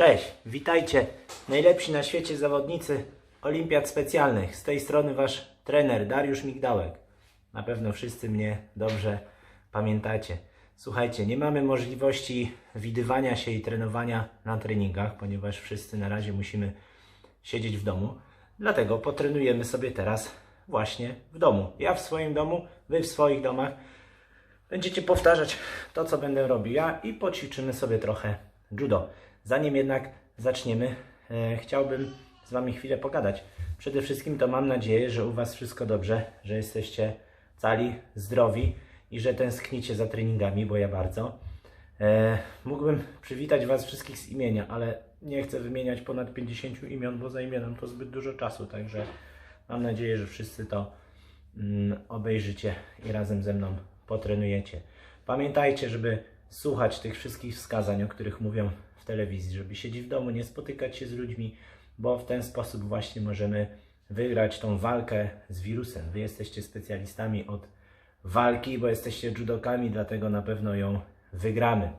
Cześć, witajcie. Najlepsi na świecie zawodnicy olimpiad specjalnych. Z tej strony wasz trener Dariusz Migdałek. Na pewno wszyscy mnie dobrze pamiętacie. Słuchajcie, nie mamy możliwości widywania się i trenowania na treningach, ponieważ wszyscy na razie musimy siedzieć w domu. Dlatego potrenujemy sobie teraz właśnie w domu. Ja w swoim domu, wy w swoich domach. Będziecie powtarzać to, co będę robił ja i poćwiczymy sobie trochę judo. Zanim jednak zaczniemy, e, chciałbym z Wami chwilę pogadać. Przede wszystkim to mam nadzieję, że u Was wszystko dobrze, że jesteście cali, zdrowi i że tęsknicie za treningami, bo ja bardzo. E, mógłbym przywitać Was wszystkich z imienia, ale nie chcę wymieniać ponad 50 imion, bo zajmie nam to zbyt dużo czasu, także mam nadzieję, że wszyscy to mm, obejrzycie i razem ze mną potrenujecie. Pamiętajcie, żeby słuchać tych wszystkich wskazań, o których mówią telewizji, żeby siedzieć w domu, nie spotykać się z ludźmi, bo w ten sposób właśnie możemy wygrać tą walkę z wirusem. Wy jesteście specjalistami od walki, bo jesteście judokami, dlatego na pewno ją wygramy.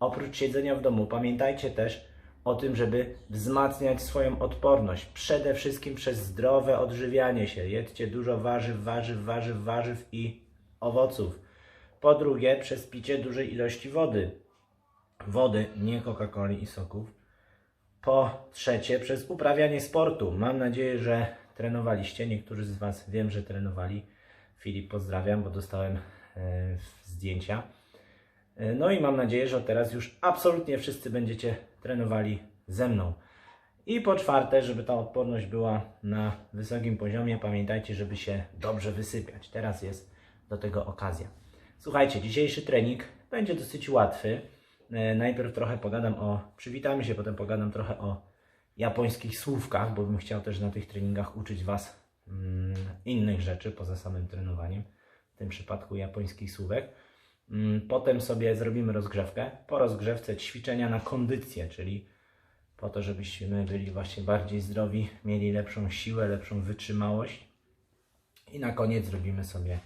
Oprócz siedzenia w domu, pamiętajcie też o tym, żeby wzmacniać swoją odporność. Przede wszystkim przez zdrowe odżywianie się. Jedzcie dużo warzyw, warzyw, warzyw, warzyw i owoców. Po drugie, przez picie dużej ilości wody. Wody, nie Coca-Coli i soków. Po trzecie, przez uprawianie sportu. Mam nadzieję, że trenowaliście. Niektórzy z Was wiem, że trenowali. Filip, pozdrawiam, bo dostałem e, zdjęcia. E, No i mam nadzieję, że teraz już absolutnie wszyscy będziecie trenowali ze mną. I po czwarte, żeby ta odporność była na wysokim poziomie, pamiętajcie, żeby się dobrze wysypiać. Teraz jest do tego okazja. Słuchajcie, dzisiejszy trening będzie dosyć łatwy. E, Najpierw trochę pogadam o, przywitamy się, potem pogadam trochę o japońskich słówkach, bo bym chciał też na tych treningach uczyć Was mm, innych rzeczy poza samym trenowaniem, w tym przypadku japońskich słówek. Mm, Potem sobie zrobimy rozgrzewkę. Po rozgrzewce ćwiczenia na kondycję, czyli po to, żebyśmy byli właśnie bardziej zdrowi, mieli lepszą siłę, lepszą wytrzymałość. I na koniec zrobimy sobie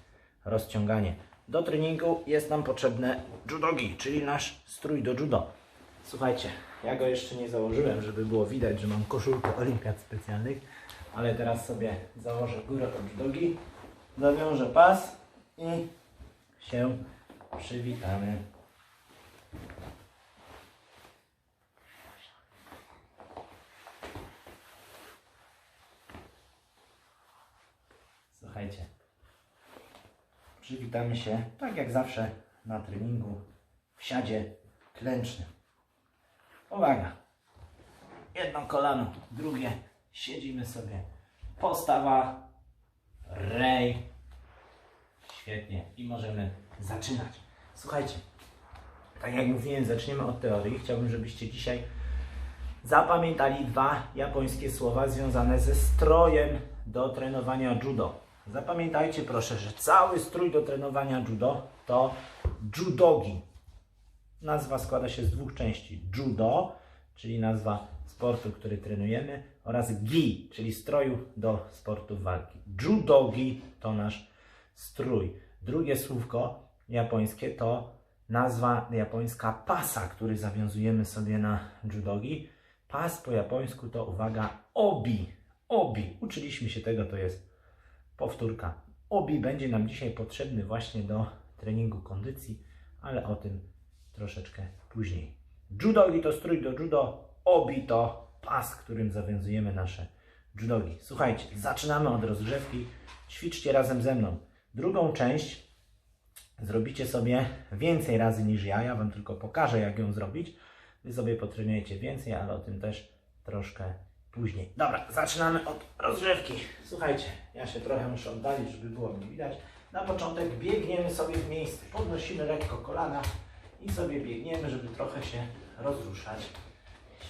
rozciąganie. Do treningu jest nam potrzebne judogi, czyli nasz strój do judo. Słuchajcie, ja go jeszcze nie założyłem, żeby było widać, że mam koszulkę olimpiad specjalnych, ale teraz sobie założę górę od judogi, zawiążę pas i się przywitamy. Słuchajcie, przywitamy się tak jak zawsze na treningu w siadzie klęcznym. Uwaga! Jedno kolano, drugie. Siedzimy sobie. Postawa, rej. Świetnie. I możemy zaczynać. Słuchajcie, tak jak mówiłem, zaczniemy od teorii. Chciałbym, żebyście dzisiaj zapamiętali dwa japońskie słowa związane ze strojem do trenowania judo. Zapamiętajcie proszę, że cały strój do trenowania judo to judogi. Nazwa składa się z dwóch części. Judo, czyli nazwa sportu, który trenujemy, oraz gi, czyli stroju do sportu walki. Judogi to nasz strój. Drugie słówko japońskie to nazwa japońska pasa, który zawiązujemy sobie na judogi. Pas po japońsku to, uwaga, obi. Obi. Uczyliśmy się tego, to jest powtórka. Obi będzie nam dzisiaj potrzebny właśnie do treningu kondycji, ale o tym troszeczkę później. Judogi to strój do judo, obi to pas, którym zawiązujemy nasze judogi. Słuchajcie, zaczynamy od rozgrzewki. Ćwiczcie razem ze mną. Drugą część zrobicie sobie więcej razy niż ja. Ja Wam tylko pokażę, jak ją zrobić. Wy sobie potrenujecie więcej, ale o tym też troszkę później. Dobra, zaczynamy od rozgrzewki. Słuchajcie, ja się trochę muszę oddalić, żeby było mnie widać. Na początek biegniemy sobie w miejsce. Podnosimy lekko kolana i sobie biegniemy, żeby trochę się rozruszać.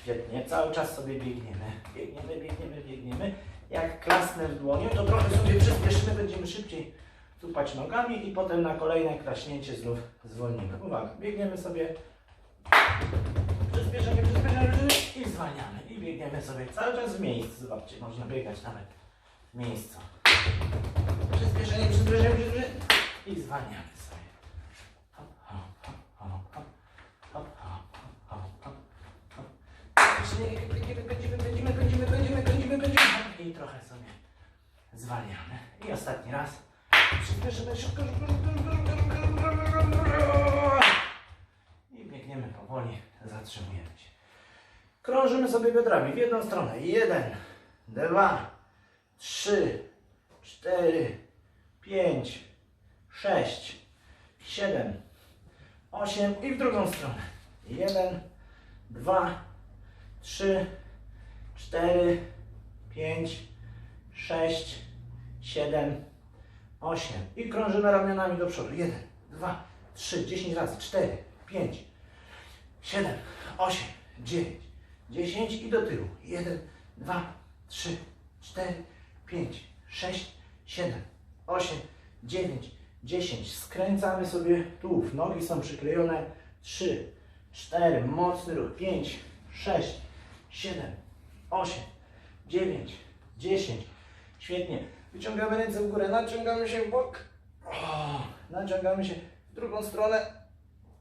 Świetnie, cały czas sobie biegniemy. Biegniemy, biegniemy, biegniemy. Jak klasnę w dłonie, to trochę sobie przyspieszymy, będziemy szybciej tupać nogami i potem na kolejne klaśnięcie znów zwolnimy. Uwaga, biegniemy sobie. Przyspieszenie, przyspieszenie i zwalniamy biegniemy sobie cały czas w miejscu. Zobaczcie, można biegać nawet w miejscu. Przyspieszenie, przyspieszenie, przyspieszenie i zwalniamy sobie. Kręcimy, kręcimy, kręcimy, kręcimy, kręcimy, kręcimy, kręcimy i trochę sobie zwalniamy. I ostatni raz. Przyspieszymy szybko. I biegniemy powoli, zatrzymujemy się. Krążymy sobie biodrami w jedną stronę. Jeden, dwa, trzy, cztery, pięć, sześć, siedem, osiem i w drugą stronę. Jeden, dwa, trzy, cztery, pięć, sześć, siedem, osiem. I krążymy ramionami do przodu. Jeden, dwa, trzy, dziesięć razy, cztery, pięć, siedem, osiem, dziewięć, dziesięć i do tyłu. Jeden, dwa, trzy, cztery, pięć, sześć, siedem, osiem, dziewięć, dziesięć. Skręcamy sobie tułów. Nogi są przyklejone. Trzy, cztery, mocny ruch. Pięć, sześć, siedem, osiem, dziewięć, dziesięć. Świetnie. Wyciągamy ręce w górę, naciągamy się w bok. O, naciągamy się w drugą stronę.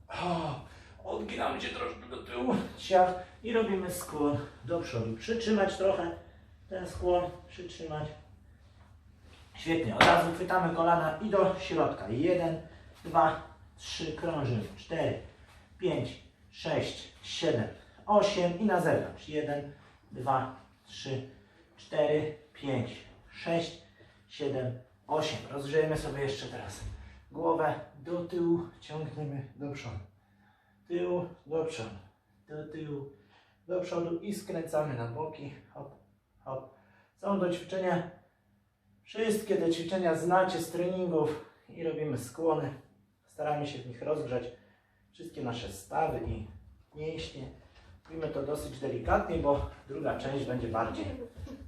O, odginamy się troszkę do tyłu. Ciach. I robimy skłon do przodu. Przytrzymać trochę ten skłon. Przytrzymać. Świetnie. Od razu chwytamy kolana i do środka. Jeden, dwa, trzy, krążymy. Cztery, pięć, sześć, siedem, osiem i na zewnątrz. Jeden, dwa, trzy, cztery, pięć, sześć, siedem, osiem. Rozgrzejemy sobie jeszcze teraz głowę do tyłu, ciągniemy do przodu. Tył do przodu, do tyłu, do przodu i skręcamy na boki. Hop, hop. Są do ćwiczenia Wszystkie te ćwiczenia znacie z treningów i robimy skłony. Staramy się w nich rozgrzać wszystkie nasze stawy i mięśnie. Robimy to dosyć delikatnie, bo druga część będzie bardziej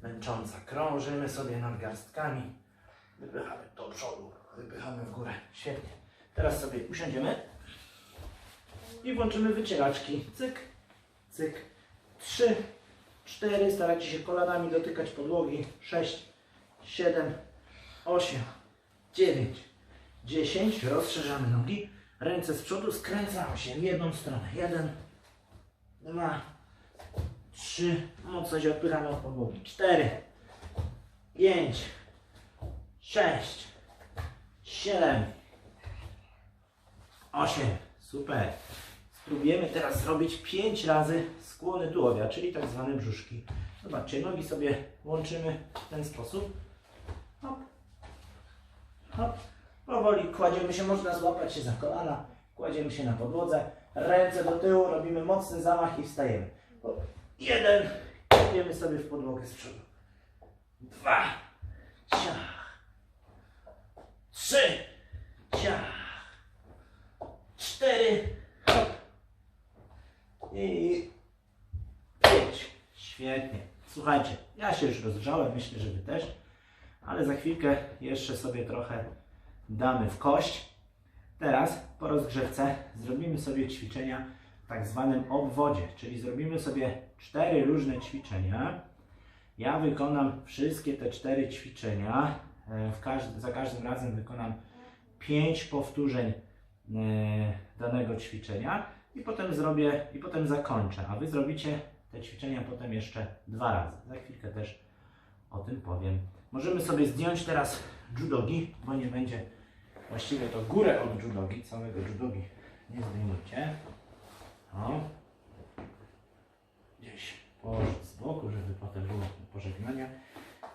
męcząca. Krążymy sobie nadgarstkami, wypychamy do przodu, wypychamy w górę. Świetnie. Teraz sobie usiądziemy i włączymy wycieraczki. Cyk, cyk. Trzy, cztery. Starajcie się kolanami dotykać podłogi. Sześć, 7, 8, 9, 10. Rozszerzamy nogi. Ręce z przodu, skręcamy się w jedną stronę. 1, 2, 3. Mocno się odpychamy od podłogi. 4, 5, 6, 7, 8. Super. Spróbujemy teraz zrobić 5 razy skłony tułowia, czyli tak zwane brzuszki. Zobaczcie, nogi sobie łączymy w ten sposób. Hop. Hop. Powoli kładziemy się, można złapać się za kolana, kładziemy się na podłodze, ręce do tyłu, robimy mocny zamach i wstajemy. Jeden, kładziemy sobie w podłogę z przodu. Dwa, ciach. Trzy, ciach. Cztery. I pięć. Świetnie. Słuchajcie, ja się już rozgrzałem, myślę, że Wy też ale za chwilkę jeszcze sobie trochę damy w kość. Teraz po rozgrzewce zrobimy sobie ćwiczenia w tak zwanym obwodzie, czyli zrobimy sobie cztery różne ćwiczenia. Ja wykonam wszystkie te cztery ćwiczenia. E, każdy, za każdym razem wykonam pięć powtórzeń e, danego ćwiczenia i potem zrobię i potem zakończę, a Wy zrobicie te ćwiczenia potem jeszcze dwa razy. Za chwilkę też o tym powiem. Możemy sobie zdjąć teraz judogi, bo nie będzie właściwie to górę od judogi, całego judogi nie zdejmujcie. O. Gdzieś położyć z boku, żeby potem było pożegnania.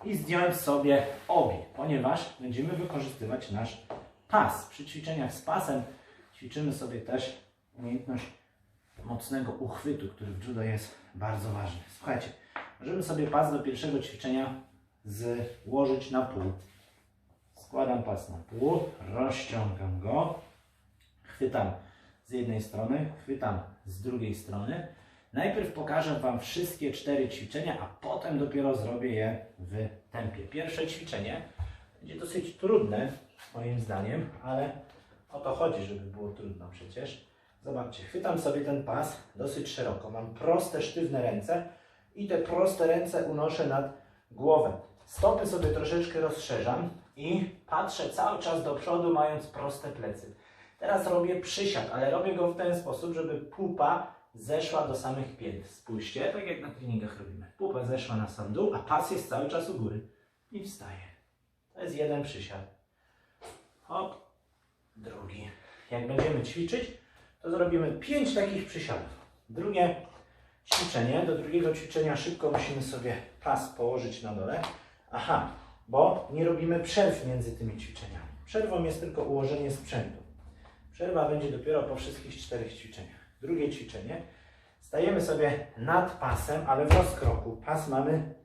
I zdjąć sobie obie, ponieważ będziemy wykorzystywać nasz pas. Przy ćwiczeniach z pasem ćwiczymy sobie też umiejętność mocnego uchwytu, który w judo jest bardzo ważny. Słuchajcie, możemy sobie pas do pierwszego ćwiczenia złożyć na pół. Składam pas na pół, rozciągam go, chwytam z jednej strony, chwytam z drugiej strony. Najpierw pokażę Wam wszystkie cztery ćwiczenia, a potem dopiero zrobię je w tempie. Pierwsze ćwiczenie będzie dosyć trudne, moim zdaniem, ale o to chodzi, żeby było trudno przecież. Zobaczcie, chwytam sobie ten pas dosyć szeroko. Mam proste, sztywne ręce i te proste ręce unoszę nad głowę. Stopy sobie troszeczkę rozszerzam i patrzę cały czas do przodu, mając proste plecy. Teraz robię przysiad, ale robię go w ten sposób, żeby pupa zeszła do samych pięt. Spójrzcie, tak jak na treningach robimy. Pupa zeszła na sam dół, a pas jest cały czas u góry. I wstaje. To jest jeden przysiad. Hop, drugi. Jak będziemy ćwiczyć, to zrobimy pięć takich przysiadów. Drugie ćwiczenie, do drugiego ćwiczenia szybko musimy sobie pas położyć na dole. Aha, bo nie robimy przerw między tymi ćwiczeniami. Przerwą jest tylko ułożenie sprzętu. Przerwa będzie dopiero po wszystkich czterech ćwiczeniach. Drugie ćwiczenie. Stajemy sobie nad pasem, ale w rozkroku. Pas mamy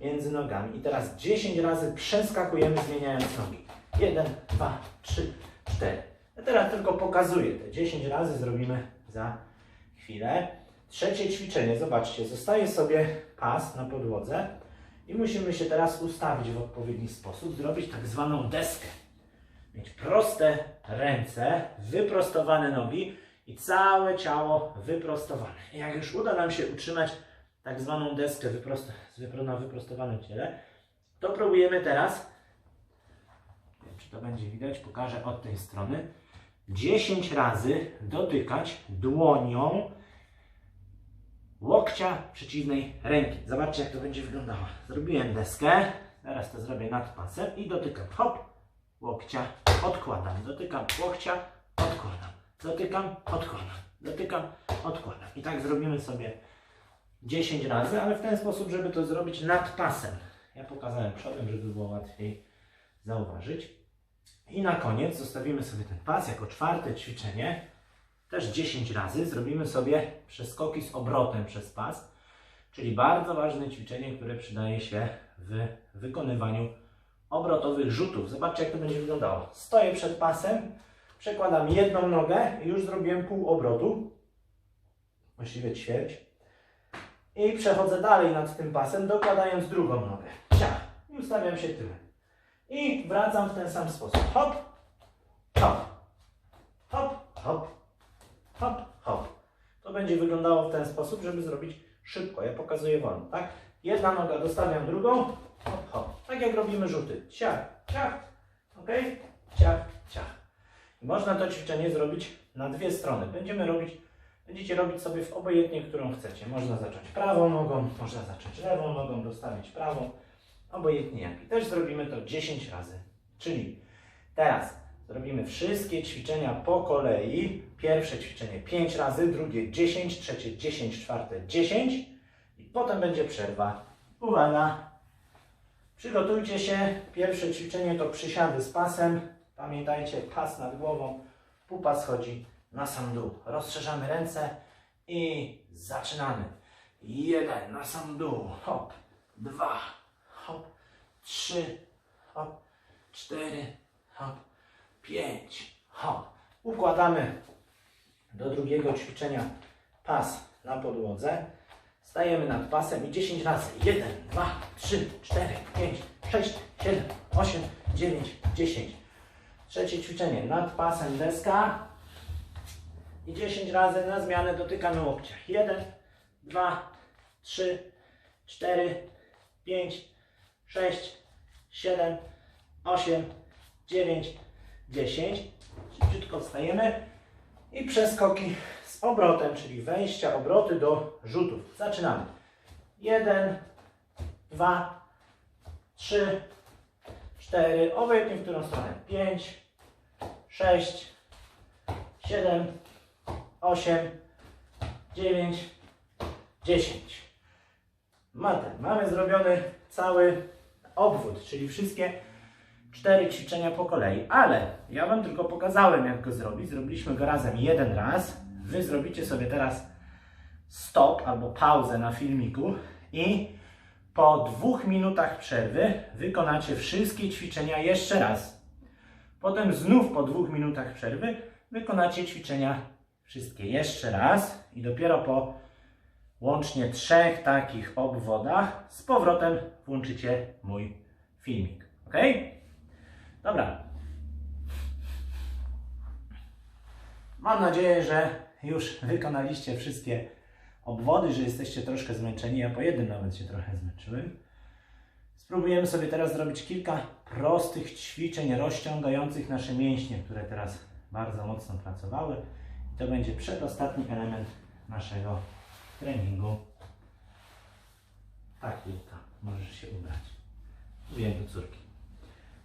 między nogami. I teraz 10 razy przeskakujemy, zmieniając nogi. 1, 2, 3, 4. Teraz tylko pokazuję. Te 10 razy zrobimy za chwilę. Trzecie ćwiczenie. Zobaczcie, zostaje sobie pas na podłodze i musimy się teraz ustawić w odpowiedni sposób, zrobić tak zwaną deskę. Mieć proste ręce, wyprostowane nogi i całe ciało wyprostowane. Jak już uda nam się utrzymać tak zwaną deskę wyprost- na wyprostowanym ciele, to próbujemy teraz, nie wiem czy to będzie widać, pokażę od tej strony, 10 razy dotykać dłonią łokcia przeciwnej ręki. Zobaczcie, jak to będzie wyglądało. Zrobiłem deskę, teraz to zrobię nad pasem i dotykam. Hop, łokcia, odkładam. Dotykam łokcia, odkładam. Dotykam, odkładam. Dotykam, odkładam. I tak zrobimy sobie 10 razy, ale w ten sposób, żeby to zrobić nad pasem. Ja pokazałem przodem, żeby było łatwiej zauważyć. I na koniec zostawimy sobie ten pas jako czwarte ćwiczenie. Też 10 razy zrobimy sobie przeskoki z obrotem przez pas, czyli bardzo ważne ćwiczenie, które przydaje się w wykonywaniu obrotowych rzutów. Zobaczcie, jak to będzie wyglądało. Stoję przed pasem, przekładam jedną nogę i już zrobiłem pół obrotu, właściwie ćwierć. I przechodzę dalej nad tym pasem, dokładając drugą nogę. Ciach. I ustawiam się tyłem. I wracam w ten sam sposób. Hop, hop, hop, hop, hop, hop. To będzie wyglądało w ten sposób, żeby zrobić szybko. Ja pokazuję wolno, tak? Jedna noga, dostawiam drugą, hop, hop. Tak jak robimy rzuty. Ciach, ciach, ok? Ciach, ciach. I można to ćwiczenie zrobić na dwie strony. Będziemy robić, będziecie robić sobie w obojętnie, którą chcecie. Można zacząć prawą nogą, można zacząć lewą nogą, dostawić prawą, obojętnie jak. I też zrobimy to 10 razy. Czyli teraz zrobimy wszystkie ćwiczenia po kolei. Pierwsze ćwiczenie 5 razy, drugie 10, trzecie 10, czwarte 10 i potem będzie przerwa. Uwaga! Przygotujcie się. Pierwsze ćwiczenie to przysiady z pasem. Pamiętajcie, pas nad głową, pupa schodzi na sam dół. Rozszerzamy ręce i zaczynamy. Jeden na sam dół. Hop. Dwa. Hop. Trzy. Hop. Cztery. Hop. Pięć. Hop. Układamy do drugiego ćwiczenia pas na podłodze. Stajemy nad pasem i 10 razy. 1, 2, 3, 4, 5, 6, 7, 8, 9, 10. Trzecie ćwiczenie. Nad pasem deska. I 10 razy na zmianę dotykamy łokcia. 1, 2, 3, 4, 5, 6, 7, 8, 9, 10. Szybciutko wstajemy. I przeskoki z obrotem, czyli wejścia, obroty do rzutów. Zaczynamy. 1, 2, 3, 4, obojętnie w którą stronę. 5, 6, 7, 8, 9, 10. Mamy, mamy zrobiony cały obwód, czyli wszystkie cztery ćwiczenia po kolei, ale ja Wam tylko pokazałem, jak go zrobić. Zrobiliśmy go razem jeden raz. Wy zrobicie sobie teraz stop albo pauzę na filmiku i po dwóch minutach przerwy wykonacie wszystkie ćwiczenia jeszcze raz. Potem znów po dwóch minutach przerwy wykonacie ćwiczenia wszystkie jeszcze raz i dopiero po łącznie trzech takich obwodach z powrotem włączycie mój filmik. Ok? Dobra. Mam nadzieję, że już wykonaliście wszystkie obwody, że jesteście troszkę zmęczeni. Ja po jednym nawet się trochę zmęczyłem. Spróbujemy sobie teraz zrobić kilka prostych ćwiczeń rozciągających nasze mięśnie, które teraz bardzo mocno pracowały. I to będzie przedostatni element naszego treningu. Tak, Julka, możesz się ubrać. Mówiłem do córki.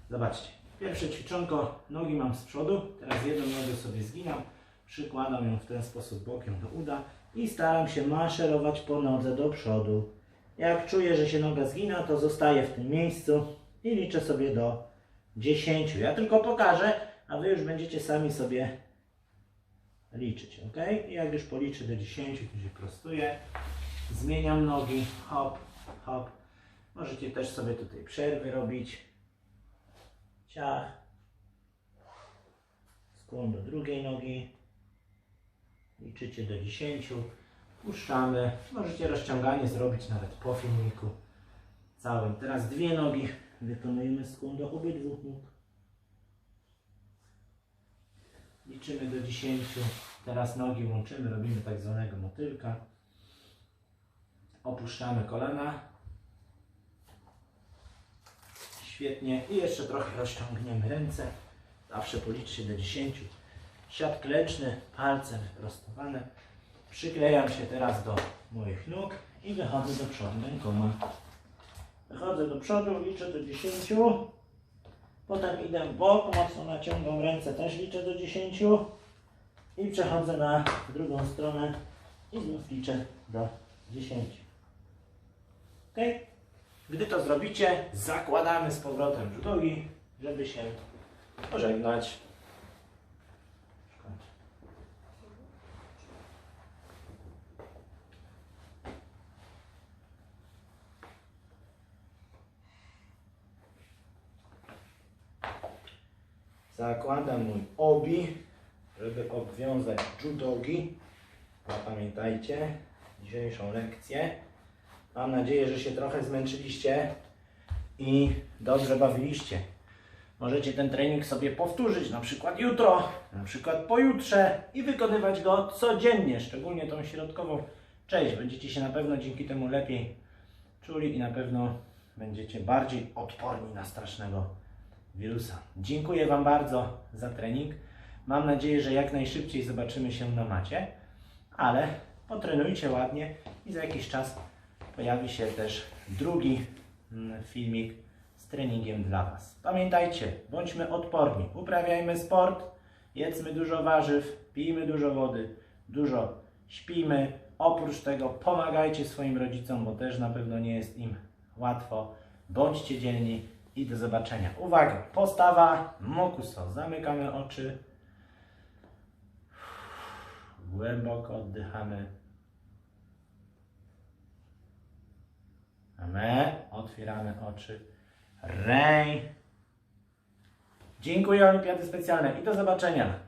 Zobaczcie, pierwsze ćwiczonko, nogi mam z przodu, teraz jedną nogę sobie zginam, przykładam ją w ten sposób bokiem do uda i staram się maszerować po nodze do przodu. Jak czuję, że się noga zgina, to zostaję w tym miejscu i liczę sobie do 10. Ja tylko pokażę, a Wy już będziecie sami sobie liczyć, ok? I jak już policzę do 10, to się prostuję. Zmieniam nogi, hop, hop. Możecie też sobie tutaj przerwy robić. Ciach. Skłon do drugiej nogi. Liczycie do 10. Puszczamy. Możecie rozciąganie zrobić nawet po filmiku całym. Teraz dwie nogi. Wykonujemy skłon do obydwu nóg. Liczymy do 10. Teraz nogi łączymy, robimy tak zwanego motylka. Opuszczamy kolana. Świetnie. I jeszcze trochę rozciągniemy ręce. Zawsze policzcie do 10. Siat kleczny, palce wyprostowane. Przyklejam się teraz do moich nóg i wychodzę do przodu rękoma. Wychodzę do przodu, liczę do 10. Potem idę w bok, mocno naciągam ręce, też liczę do 10. I przechodzę na drugą stronę i znów liczę do 10. Ok? Gdy to zrobicie, zakładamy z powrotem brzudogi, żeby się pożegnać. Zakładam mój obi, żeby obwiązać judogi. Zapamiętajcie dzisiejszą lekcję. Mam nadzieję, że się trochę zmęczyliście i dobrze bawiliście. Możecie ten trening sobie powtórzyć, na przykład jutro, na przykład pojutrze i wykonywać go codziennie, szczególnie tą środkową część. Będziecie się na pewno dzięki temu lepiej czuli i na pewno będziecie bardziej odporni na strasznego wirusa. Dziękuję Wam bardzo za trening. Mam nadzieję, że jak najszybciej zobaczymy się na macie, ale potrenujcie ładnie i za jakiś czas pojawi się też drugi mm, filmik z treningiem dla Was. Pamiętajcie, bądźmy odporni, uprawiajmy sport, jedzmy dużo warzyw, pijmy dużo wody, dużo śpijmy. Oprócz tego pomagajcie swoim rodzicom, bo też na pewno nie jest im łatwo. Bądźcie dzielni i do zobaczenia. Uwaga, postawa mokuso. Zamykamy oczy. Głęboko oddychamy. Amen. Otwieramy oczy. Rej. Dziękuję Olimpiady Specjalne i do zobaczenia.